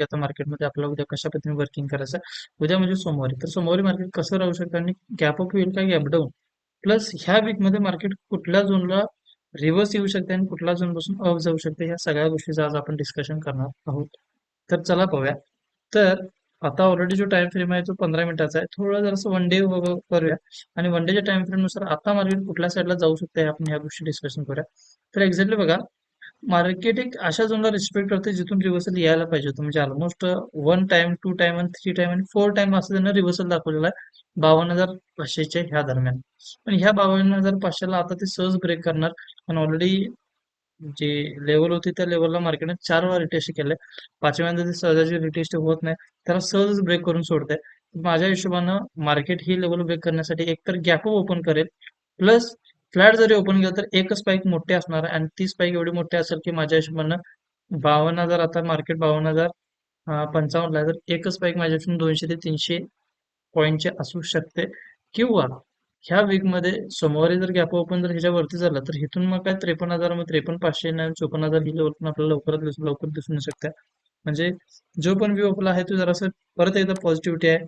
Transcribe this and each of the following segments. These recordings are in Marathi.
की आता मार्केटमध्ये आपल्याला उद्या कशा पद्धतीने वर्किंग करायचं उद्या म्हणजे सोमवारी. तर सोमवारी मार्केट कसं राहू शकतं आणि गॅप अप होईल का गॅप डाऊन प्लस ह्या वीकमध्ये मार्केट कुठल्या झोनला रिव्हर्स येऊ शकते आणि कुठल्या झोनपासून अप जाऊ शकते? ह्या सगळ्या गोष्टीचं आज आपण डिस्कशन करणार आहोत. तर चला पाहूया. तर आता ऑलरेडी जो टाइम फ्रेम आहे तो पंधरा मिनिटाचा आहे. थोडं जरासं वन डे करूया. आणि वन डेच्या टाइम फ्रेमनुसार आता मार्केट कुठल्या साईडला जाऊ शकते आपण ह्या गोष्टी डिस्कशन करूया. तर एक्झॅक्टली बघा मार्केट एक अशा झोनला रिस्पेक्ट करते जिथून रिव्हर्सल यायला पाहिजे होतं. म्हणजे almost one time two time आणि थ्री टाइम आणि फोर टाइम असं त्यांना रिव्हर्सल दाखवलेला आहे. बावन्न हजार पाचशेच्या ह्या दरम्यान. पण ह्या बावन्न हजार पाचशेला आता ते सहज ब्रेक करणार. पण ऑलरेडी जे लेवल होती त्या लेवलला मार्केटने चार वेळा रिटेस्ट केलंय. पाचव्यांदा ते सहजाची रिटेस्ट होत नाही. त्याला सहजच ब्रेक करून सोडते माझ्या हिशोबानं मार्केट ही लेवल ब्रेक करण्यासाठी एकतर गॅप ओपन करेल. प्लस फ्लॅट जरी ओपन केलं तर एकच स्पाईक मोठी असणार आहे. आणि ती स्पाईक एवढी मोठी असेल की माझ्या हिशोबानं बावन्न हजार आता मार्केट बावन्न हजार पंचावन्नला आहे. तर एकच स्पाईक माझ्या हिशोबाने दोनशे ते तीनशे पॉईंटचे असू शकते. किंवा ह्या वीकमध्ये सोमवारी जर गॅप ओपन जर ह्याच्यावरती झालं तर इथून मग काय त्रेपन्न हजार मग त्रेपन्न पाचशे आणि चोपन्न हजार ही लेवल पण आपल्याला लवकरात लवकर दिसून येऊ शकते म्हणजे जो पण व्ह्यू आपला आहे तो जरासं परत एकदा पॉझिटिव्हिटी आहे.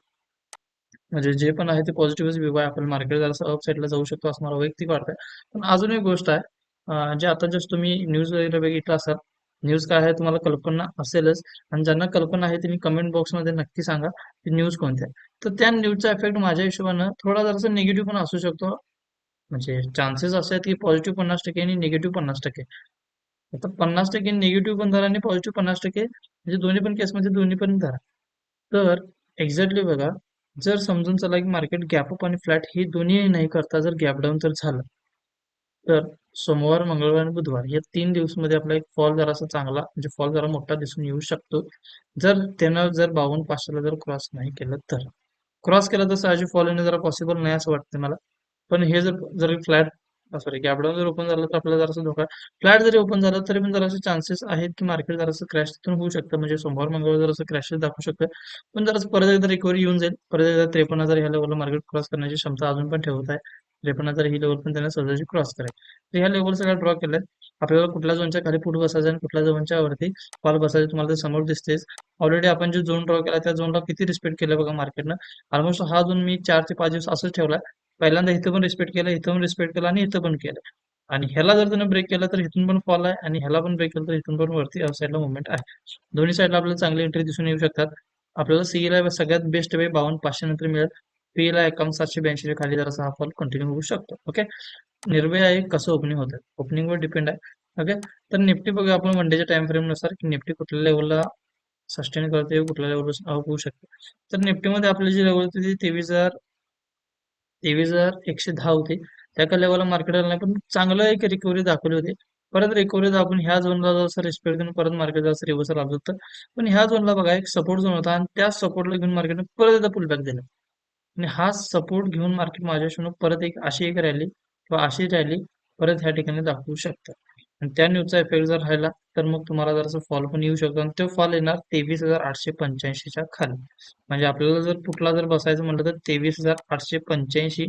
म्हणजे जे पण आहे ते पॉझिटिव्हच व्यू आहे. आपण मार्केट जरासं अपसाईडला जाऊ शकतो असं मला वैयक्तिक वाटतंय. पण अजून एक गोष्ट आहे जे आता जस्ट तुम्ही न्यूज वगैरे बघितलं असाल न्यूज काय आहे तुम्हाला कल्पना असेलच. आणि ज्यांना कल्पना आहे तुम्ही कमेंट बॉक्समध्ये नक्की सांगा की न्यूज कोणती आहे तर त्या न्यूजचा इफेक्ट माझ्या हिशोबानं थोडा जरासा निगेटिव्ह पण असू शकतो. म्हणजे चान्सेस असे आहेत की पॉझिटिव्ह पन्नास टक्के आणि निगेटिव्ह पन्नास टक्के. आता पन्नास टक्के निगेटिव्ह पण धरा आणि पॉझिटिव्ह पन्नास टक्के म्हणजे दोन्ही पण केसमध्ये दोन्ही पण धरा. तर एक्झॅक्टली बघा जर समजून चला की मार्केट गॅप अप आणि फ्लॅट हे दोन्ही नाही करता जर गॅप डाऊन तर झालं. तर सोमवार मंगळवार आणि बुधवार या तीन दिवसामध्ये आपला एक फॉल जरासा चांगला म्हणजे फॉल जरा मोठा दिसून येऊ शकतो. जर त्यानं जर बावन्न पाचशेला जर क्रॉस नाही केलं तर. क्रॉस केला तर साहजिक फॉल येणं जरा पॉसिबल नाही असं वाटतं मला. पण हे जर जर फ्लॅट सॉरी गॅपडाऊन जर ओपन झालं तर आपल्याला जरासा धोका. फ्लॅट जरी ओपन झालं तरी पण जरासे चान्सेस आहेत की मार्केट जरासं क्रॅश तिथून होऊ शकतं. म्हणजे सोमवार मंगळवार जरासं क्रॅशेस दाखवू शकतं. पण जरासं परत एकदा रिकव्हरी येऊन जाईल. परत एकदा त्रेपन्न हजार ह्या लेवलला मार्केट क्रॉस करण्याची क्षमता अजून पण ठेवत आहे. त्रेपन्न हजार ही लेवल पण त्यांना सहजाची क्रॉस करेल. तर ह्या लेवल सगळ्या ड्रॉ केल्या आपल्याला कुठल्या झोनच्या खाली फुट बसायचं आणि कुठल्या झोनच्या वरती कॉल बसायचं तुम्हाला ते समोर दिसतेच ऑलरेडी आपण जे झोन ड्रॉ केला त्या झोनला किती रिस्पेक्ट केलं बघा मार्केटनं ऑलमोस्ट हा झोन मी चार ते पाच दिवस असंच ठेवला. पहिल्यांदा इथं पण रिस्पेक्ट केलं इथं पण रिस्पेक्ट केलं आणि इथं पण केलं. आणि ह्याला जर त्यानं ब्रेक केला तर इथून पण फॉल आहे आणि ह्याला पण ब्रेक केलं तर इथून पण वरती साईडला मुवमेंट आहे. दोन्ही साईडला आपल्याला चांगली एंट्री दिसून येऊ शकतात. आपल्याला सीईला सगळ्यात बेस्ट वे बावन्न पाचशे नंतर मिळेल. पीला एकावन्न सातशे ब्याऐंशी खाली जरासा हा फॉल कंटिन्यू होऊ शकतो. ओके निर्भय आहे कसं ओपनिंग होतं? ओपनिंगवर डिपेंड आहे. ओके तर निफ्टी बघा आपण वन डेच्या टाइम फ्रेमनुसार की निफ्टी कुठल्या लेवलला सस्टेन करते कुठल्या लेवलपासून होऊ शकते? तर निफ्टीमध्ये आपली जी लेवल होती ती तेवीस हजार तेवीस हजार एकशे दहा होते. त्या का लेवलला मार्केटला नाही पण चांगलं एक रिकव्हरी दाखवली होती. परत रिकव्हरी दाखवून ह्या झोनला जसं रिस्पेक्ट देऊन परत मार्केट जसं रिव्हर्सल आलं होतं. पण ह्या झोनला बघा एक सपोर्ट झोन होता आणि त्या सपोर्टला घेऊन मार्केटने परत एकदा पुलबॅक दिला. आणि हा सपोर्ट घेऊन मार्केट माझ्या हिशोबाने परत एक अशी एक रॅली किंवा अशी रॅली परत ह्या ठिकाणी दाखवू शकतं आणि त्या न्यूजचा इफेक्ट जर राहिला तर मग तुम्हाला जरासं फॉल पण येऊ शकतो. आणि तो फॉल येणार तेवीस हजार आठशे पंच्याऐंशीच्या खाली. म्हणजे आपल्याला जर कुठला जर बसायचं म्हटलं तर तेवीस हजार आठशे पंच्याऐंशी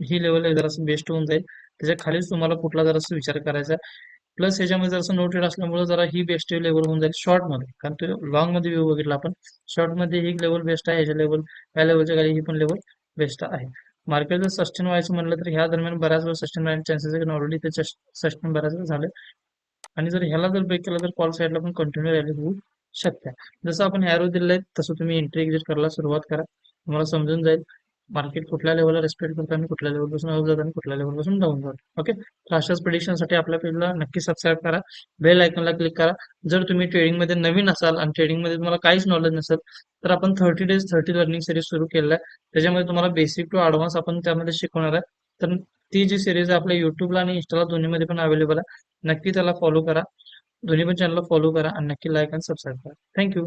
ही लेवल जरासं बेस्ट होऊन जाईल. त्याच्या खालीच तुम्हाला कुठला जरासा विचार करायचा प्लस ह्याच्यामध्ये जरासं नोटेड असल्यामुळे जरा ही बेस्ट लेवल होऊन जाईल शॉर्टमध्ये. कारण तो लॉंगमध्ये व्यू बघितला आपण. शॉर्टमध्ये ही लेवल बेस्ट आहे ह्याच्या लेवल या लेवलच्या खाली ही पण लेवल बेस्ट आहे. मार्केट जर सस्टेन व्हायचं म्हणलं तर ह्या दरम्यान बऱ्याच वेळ सस्टेन व्हायचे चान्सेस आहे ऑलरेडी ते सस्टेन बऱ्याच वेळ झाले आणि जर ह्याला जर ब्रेक केला तर कॉल साईडला पण कंटिन्यू रॅली होऊ शकते. जसं आपण हॅरो दिलेलं आहे तसं तुम्ही एंट्री एक्झिट करायला सुरुवात करा. तुम्हाला समजून जाईल. मार्केट कुठल्या लेवलला रेस्पेक्ट करतो आणि कुठल्या लेवलपासून अप जातो आणि कुठल्या लेवलपासून डाऊन जातो ओके तर अशाच प्रिडिक्शनसाठी आपल्या पेजला नक्की सबस्क्राईब करा. बेल आयकॉनला क्लिक करा. जर तुम्ही ट्रेडिंगमध्ये नवीन असाल आणि ट्रेडिंगमध्ये तुम्हाला काहीच नॉलेज नसेल तर आपण thirty days thirty learning series सुरू केलेलं आहे. त्याच्यामध्ये तुम्हाला बेसिक टू ॲडव्हान्स आपण त्यामध्ये शिकवणार आहे. तर ती जी सिरीज आहे आपल्या युट्यूबला आणि इंस्टाला दोन्हीमध्ये पण अवेलेबल आहे. नक्की त्याला फॉलो करा. दोन्ही पण चॅनलला फॉलो करा आणि नक्की लाईक आणि सबस्क्राईब करा. थँक्यू